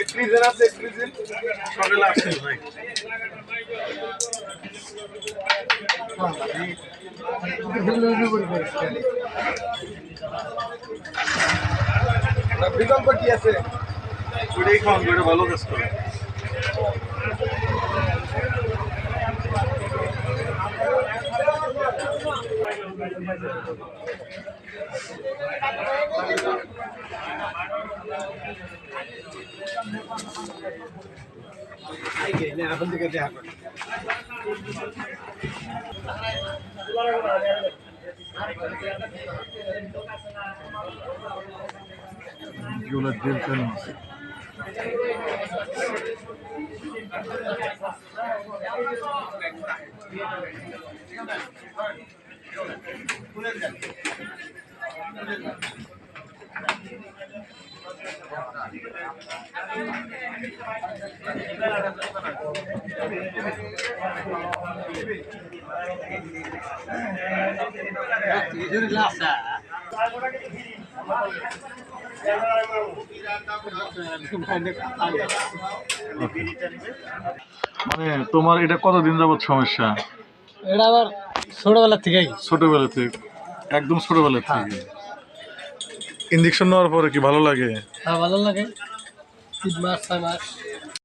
একট্রিজেন আছে? একট্রিজেন সকালে আসছেন ভাই বিকল্প কি আছে ভালো কাজ করে। এখন থেকে দেখা করি এগুলো জেল কেন আছে মানে তোমার এটা কতদিন যাবত সমস্যা? এটা আবার ছোটবেলা থেকেই। ছোটবেলা থেকে একদম ছোটবেলা থেকে। ইঞ্জেকশন নেওয়ার পরে কি ভালো লাগে? হ্যাঁ ভালো লাগে। তিন মাস ছয় মাস।